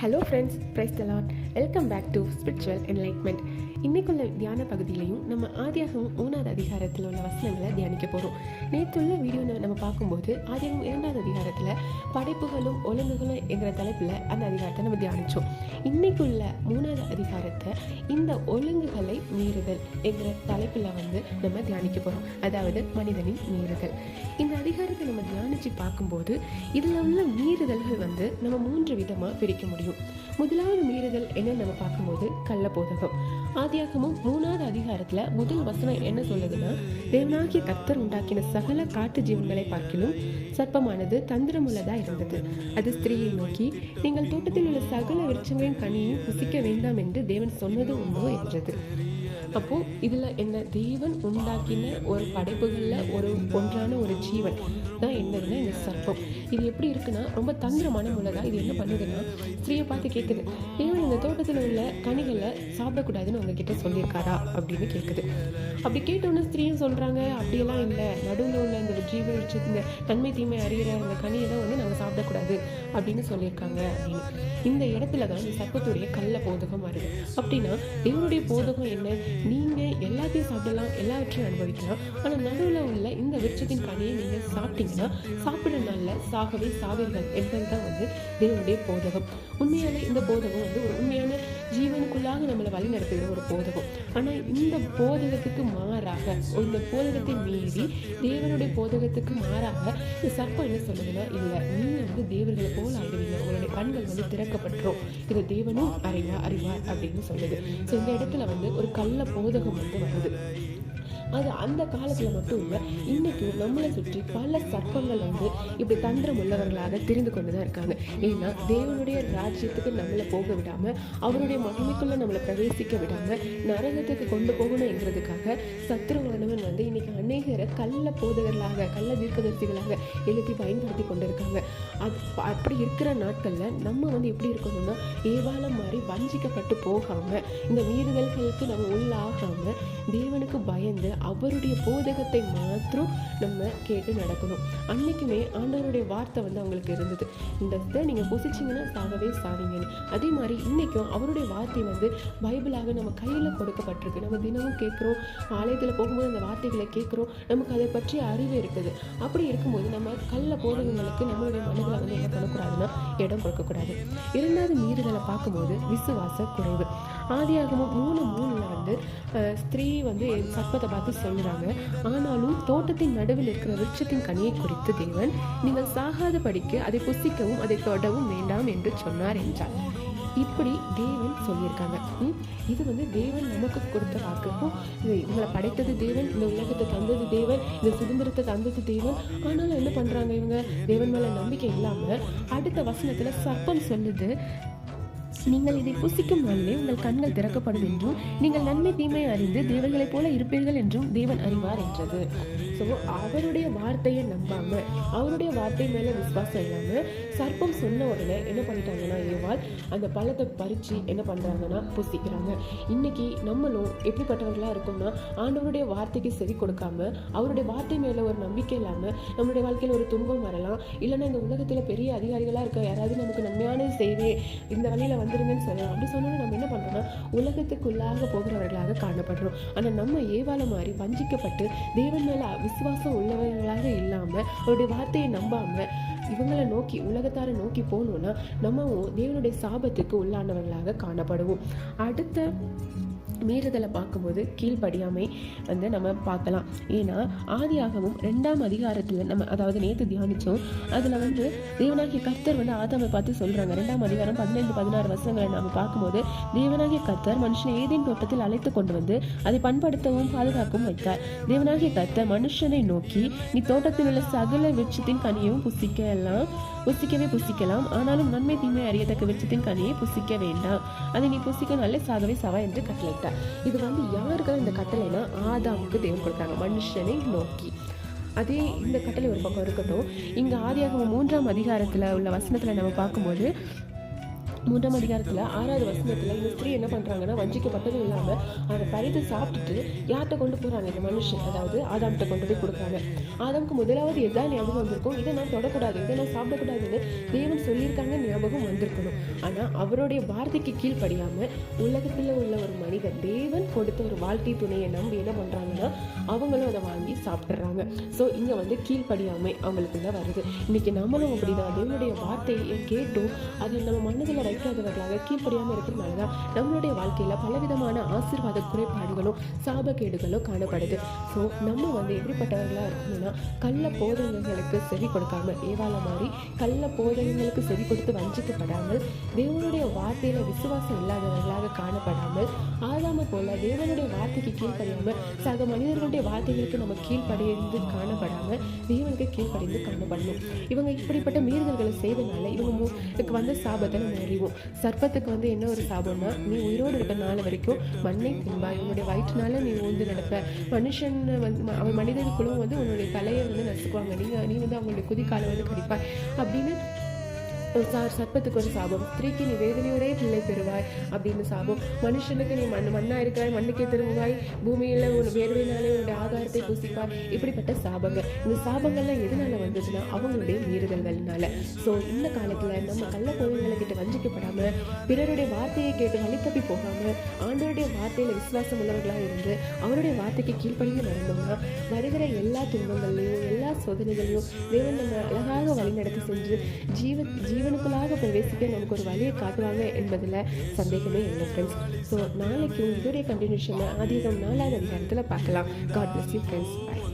Hello friends praise the Lord welcome back to spiritual enlightenment இன்றைக்குள்ள தியான பகுதியிலையும் நம்ம ஆதியாகவும் மூணாவது அதிகாரத்தில் உள்ள வசனங்களை தியானிக்க போகிறோம் நேற்றுள்ள வீடியோ நம்ம பார்க்கும்போது ஆதியாகவும் இரண்டாவது அதிகாரத்தில் படைப்புகளும் ஒழுங்குகளும் என்கிற தலைப்பில் அந்த அதிகாரத்தை நம்ம தியானித்தோம் இன்றைக்குள்ள மூணாவது அதிகாரத்தை இந்த ஒழுங்குகளை மீறுதல் என்கிற தலைப்பில் வந்து நம்ம தியானிக்க போகிறோம் அதாவது மனிதனின் மீறுதல். இந்த நம்ம தியானித்து பார்க்கும்போது இதில் உள்ள மீறுதல்கள் வந்து நம்ம மூன்று விதமாக பிரிக்க முடியும். முதலாவது மீறுதல் என்னன்னு நம்ம பார்க்கும்போது? கள்ள போதகம் ஆதியாகமும் மூணாவது அதிகாரத்துல முதல் வசனம் என்ன சொல்லுதுன்னா தேவனாகிய கத்தர் உண்டாக்கின சகல காட்டு ஜீவன்களை பார்க்கிலும் சர்ப்பமானது தந்திரமுள்ளதாக இருந்தது. அது ஸ்திரீயை நோக்கி நீங்கள் தோட்டத்தில் உள்ள சகல விருட்சங்களின் கனியையும் புசிக்க வேண்டாம் என்று தேவன் சொன்னது உண்டோ? என்றது. அப்போ இதுல என்ன தேவன் உண்டாக்கின ஒரு படைப்புகள்ல ஒரு ஒன்றான ஒரு ஜீவன். தான் என்னதுன்னா இந்த சர்ப்பம். இது எப்படி இருக்குன்னா ரொம்ப தந்திரமான முள்ளதா இது என்ன பண்ணுதுன்னா ஸ்திரீயை பார்த்து கேட்குது தேவன் இந்த தோட்டத்தில் உள்ள கனிகளை சாப்பிடக்கூடாதுன்னு உங்ககிட்ட சொல்லியிருக்காரா? அப்படின்னு கேட்குது அப்படி கேட்டோன்னே ஸ்திரீயும் சொல்றாங்க அப்படியெல்லாம் இல்லை. நடுவில் உள்ள இந்த ஜீவ இந்த நன்மை தீமை அறிகிற அந்த கனியை தான் வந்து நாங்கள் சாப்பிடக்கூடாது. அப்படின்னு சொல்லியிருக்காங்க அப்படின்னு. இந்த இடத்துல தான் இந்த சர்ப்பத்துடைய கல்ல போதகம் வருது. அப்படின்னா தேவனுடைய போதகம் என்ன? நீங்க எல்லாத்தையும் சாப்பிடலாம் எல்லாவற்றையும் அனுபவிக்கலாம். ஆனா நடுவில் உள்ள இந்த விருட்சத்தின் கனியை நீங்க சாப்பிட்டீங்கன்னா சாப்பிட நல்ல சாகவே சாவீர்கள் என்பதுதான் வந்து இதனுடைய போதகம். உண்மையான இந்த போதகம் வந்து ஒரு உண்மையான ஜீவனுக்குள்ளாக நம்மளை வழி நடத்துகிற ஒரு போதகம். ஆனா இந்த போதகத்துக்கு மாறாக இந்த போதகத்தை மீறி தேவனுடைய போதகத்துக்கு மாறாக இந்த சர்ப்பம் என்ன சொல்லுதுன்னா இல்ல நீங்க வந்து தேவர்களை போல் ஆகிடுவீங்க. உங்களுடைய கண்கள் வந்து திறக்கப்பட்டுரும். இது தேவனும் அறிவா அறிவார் அப்படின்னு சொல்லுது. ஸோ இந்த இடத்துல வந்து ஒரு கள்ள போதகம் வந்து வருது. அது அந்த காலத்தில் மட்டும் இல்லை இன்னைக்கும் நம்மளை சுற்றி பல சர்ப்பங்கள் வந்து இப்படி தந்திரம் உள்ளவர்களாக தெரிந்து கொண்டு தான் இருக்காங்க. ஏன்னா தேவனுடைய ராஜ்யத்துக்கு நம்மளை போக விடாம அவருடைய மகிமைக்குள்ள நம்மளை பிரவேசிக்க விடாம நரகத்துக்கு கொண்டு போகணுங்கிறதுக்காக சத்ருவானவன் வந்து இன்னைக்கு அநேகரை கள்ள போதகர்களாக கள்ள தீர்க்கதரிசிகளாக எழுப்பி பயன்படுத்தி கொண்டு இருக்காங்க அது அப்படி இருக்கிற நாட்களில் நம்ம வந்து எப்படி இருக்கணும்னா ஏவாளம் மாதிரி வஞ்சிக்கப்பட்டு போகாம இந்த மீறுதல்களுக்கு நம்ம உள்ளாகாம தேவனுக்கு பயந்து அவருடைய போதகத்தை மாத்திரம் நம்ம கேட்டு நடக்கணும். அன்னைக்குமே ஆண்டவருடைய வார்த்தை வந்து அவங்களுக்கு இருந்தது. இந்த இதை நீங்கள் புசிச்சிங்கன்னா சாகவே சாவீங்கன்னு. அதே மாதிரி இன்னைக்கும் அவருடைய வார்த்தை வந்து பைபிளாக நம்ம கையில் கொடுக்கப்பட்டிருக்கு. நம்ம தினமும் கேட்குறோம் ஆலயத்தில் போகும்போது அந்த வார்த்தைகளை கேட்குறோம். நமக்கு அதை பற்றி அறிவு இருக்குது. அப்படி இருக்கும்போது நம்ம கள்ள போதகங்களுக்கு நம்மளுடைய மனதில் வந்து என்ன பண்ணக்கூடாதுன்னா இடம் கொடுக்கக்கூடாது. இரண்டாவது மீறுதலை பார்க்கும்போது விசுவாச குறைவு ஆதியாகமும் மூணு மூணுல வந்து ஸ்திரீ வந்து சர்ப்பத்தை பார்த்து சொல்லுறாங்க. ஆனாலும் தோட்டத்தின் நடுவில் இருக்கிற விருட்சத்தின் கனியை குறித்து தேவன் நீங்கள் சாகாத படிக்க அதை புசிக்கவும் அதை தொடவும் வேண்டாம் என்று சொன்னார் என்றார். இப்படி தேவன் சொல்லியிருக்காங்க. இது வந்து தேவன் நமக்கு கொடுத்த வாக்கு. இவங்களை படைத்தது தேவன் இந்த உலகத்தை தந்தது தேவன் இந்த சுதந்திரத்தை தந்தது தேவன். ஆனாலும் என்ன பண்றாங்க இவங்க? தேவன் மேல நம்பிக்கை இல்லாம அடுத்த வசனத்துல சர்ப்பம் சொல்லுது. நீங்கள் இதை புசிக்கும் நாளிலே உங்கள் கண்கள் திறக்கப்படும் என்றும் நீங்கள் நன்மை தீமை அறிந்து தேவர்களைப் போல இருப்பீர்கள் என்றும் தேவன் அறிவார் என்றது. ஸோ அவருடைய வார்த்தையை நம்பாம அவருடைய வார்த்தை மேல விசுவாசம் இல்லாம சர்ப்பம் சொன்ன உடனே என்ன பண்ணிட்டாங்கன்னா ஏவாள் அந்த பழத்தை பறிச்சு என்ன பண்றாங்கன்னா புசிக்கிறாங்க. இன்னைக்கு நம்மளும் எப்படிப்பட்டவர்களா இருக்கோம்னா ஆண்டவருடைய வார்த்தைக்கு செவி கொடுக்காம அவருடைய வார்த்தை மேல ஒரு நம்பிக்கை இல்லாம நம்மளுடைய வாழ்க்கையில ஒரு துன்பம் வரலாம். இல்லைன்னா இந்த உலகத்துல பெரிய அதிகாரிகளா இருக்க யாராவது நமக்கு நன்மையானது செய்வே இந்த வழியில வந்துருங்கன்னு சொல்லலாம் அப்படி சொன்னோன்னு நம்ம என்ன பண்ணுறோம்னா உலகத்துக்குள்ளாக போகிறவர்களாக காணப்படுறோம். ஆனால் நம்ம ஏவாள மாதிரி வஞ்சிக்கப்பட்டு தேவன் மேலே விசுவாசம் உள்ளவர்களாக இல்லாமல் அவருடைய வார்த்தையை நம்பாமல் இவங்களை நோக்கி உலகத்தாரை நோக்கி போகணுன்னா நம்ம தேவனுடைய சாபத்துக்கு உள்ளானவர்களாக காணப்படுவோம். அடுத்த மீறுதலை பார்க்கும்போது கீழ்ப்படியாமை வந்து நம்ம பார்க்கலாம். ஏன்னா ஆதியாகவும் ரெண்டாம் அதிகாரத்தில் நம்ம அதாவது நேற்று தியானித்தோம் அதில் வந்து தேவனாகிய கர்த்தர் வந்து ஆதாமை பார்த்து சொல்கிறாங்க ரெண்டாம் அதிகாரம் பதினைந்து பதினாறு வருஷங்களை நம்ம பார்க்கும்போது தேவனாகிய கர்த்தர் மனுஷனை ஏதேன் தோட்டத்தில் அழைத்து கொண்டு வந்து அதை பண்படுத்தவும் பாதுகாக்கவும் வைத்தார். தேவனாகிய கர்த்தர் மனுஷனை நோக்கி நீ தோட்டத்தில் உள்ள சகல விருட்சத்தின் கனியையும் புசிக்கலாம் புசிக்கவே புசிக்கலாம். ஆனாலும் நன்மை தீமை அறியத்தக்க விருட்சத்தின் கனியை புசிக்க வேண்டாம். அதை நீ புசிக்க நல்ல சாகவே சவா என்று கட்டளையிட்டார். இது வந்து யாருக்காக இந்த கட்டளைனா ஆதாமுக்கு தேவன் கொடுக்குறாங்க. மனுஷனை நோக்கி. அதே இந்த கட்டளை ஒரு பக்கம் இருக்கட்டும். இங்க ஆதியாகவும் மூன்றாம் அதிகாரத்தில் உள்ள வசனத்தில் நம்ம பார்க்கும்போது மூன்றாம் அதிகாரத்தில் ஆறாவது வசனத்தில் இந்த ஸ்திரீ என்ன பண்ணுறாங்கன்னா வஞ்சிக்கப்பட்டதும் இல்லாமல் அதை பறித்து சாப்பிட்டுட்டு யார்கிட்ட கொண்டு போகிறாங்க இந்த மனுஷன்? அதாவது ஆதாம்கிட்ட கொண்டு போய் கொடுக்குறாங்க ஆதாமுக்கு முதலாவது எதாவது ஞாபகம் வந்திருக்கும்? இதை நான் தொடக்கூடாது இதை நான் சாப்பிடக்கூடாதுன்னு தேவன் சொல்லியிருக்காங்க ஞாபகம் வந்திருக்கணும். ஆனால் அவருடைய வார்த்தைக்கு கீழ்ப்படியாமல் உலகத்தில் உள்ள ஒரு மனிதன் தேவன் கொடுத்த ஒரு வாழ்க்கை துணையை நம்பி என்ன பண்ணுறாங்கன்னா அவங்களும் அதை வாங்கி சாப்பிட்றாங்க. ஸோ இங்கே வந்து கீழ்ப்படியாமை அவங்களுக்குள்ள வருது. இன்னைக்கு நம்மளும் அப்படிதான். தேவனுடைய வார்த்தையை கேட்டும் அது நம்ம மனதில் வைக்காதவர்களாக கீழ்ப்படியாமல் இருக்கிறதுனால தான் நம்மளுடைய வாழ்க்கையில் பலவிதமான ஆசீர்வாத குறைபாடுகளும் சாபக்கேடுகளும் காணப்படுது. ஸோ நம்ம வந்து எப்படிப்பட்டவர்களாக இருக்கணும்னா கள்ள போதகங்களுக்கு செவி கொடுக்காம ஏவாள மாதிரி கள்ள போதகங்களுக்கு செவி கொடுத்து வஞ்சிக்கப்படாமல் தேவனுடைய வார்த்தையில விசுவாசம் இல்லாதவர்களாக காணப்படாமல் ஆதாம போல தேவனுடைய வார்த்தைக்கு கீழ்ப்படியாமல் சக மனிதர்களுடைய வார்த்தைகளுக்கு நம்ம கீழ்ப்படிந்து காணப்படாமல் தேவனுக்கு கீழ்ப்படிந்து காணப்படணும். இவங்க இப்படிப்பட்ட மீறுதல்களை செய்வதனால இவங்க வந்த சாபத்தை நம்ம செய்வோம். சர்ப்பத்துக்கு வந்து என்ன ஒரு சாபம்னா நீ உயிரோடு இருக்க நாள் வரைக்கும் மண்ணை தின்பா இவனுடைய வயிற்றுனால நீ ஊந்து நடப்ப. மனுஷன் வந்து அவன் அவன் குழு வந்து உன்னுடைய தலையை வந்து நசுக்குவாங்க. நீ நீ வந்து அவங்களுடைய குதிக்காலை வந்து கடிப்பாய். அப்படின்னு சார் சர்ப்பத்துக்கு ஒரு சாபம். ஸ்திரீக்கு நீ வேதனையோடே பிள்ளை பெறுவாய் அப்படின்னு சாபம். மனுஷனுக்கு நீ மண் மண்ணாக இருக்கிறாய். மண்ணுக்கே திரும்புவாய். பூமியில உன் வேர்வையினாலே உன்னுடைய ஆதாரத்தை பூசிப்பாய். இப்படிப்பட்ட சாபங்கள். இந்த சாபங்கள்லாம் எதனால வந்துச்சுன்னா அவங்களுடைய மீறுதல்கள்னால. ஸோ இந்த காலத்துல நம்ம கள்ள கோவில்களை கிட்ட வஞ்சிக்கப்படாம பிறருடைய வார்த்தையை கேட்டு வழி தப்பி போகாம ஆண்டவருடைய வார்த்தையில் விசுவாசம் உள்ளவர்களாக இருந்து அவருடைய வார்த்தைக்கு கீழ்ப்படிந்து நடந்தோம்னா வருகிற எல்லா துன்பங்கள்லையும் எல்லா சோதனைகளையும் தேவன் நம்ம அழகாக வழிநடத்தி சென்று ஜீவ ஜீவனுக்குள்ளாக பிரவேசிக்க நமக்கு ஒரு வழியை காட்டுவாங்க என்பதில் சந்தேகமே இல்லை ஃப்ரெண்ட்ஸ் ஸோ நாளைக்கும் இதோடைய கண்டினியூஷனை அதிகம் நாலாவது அதிகாரத்தில் பார்க்கலாம். God bless you friends bye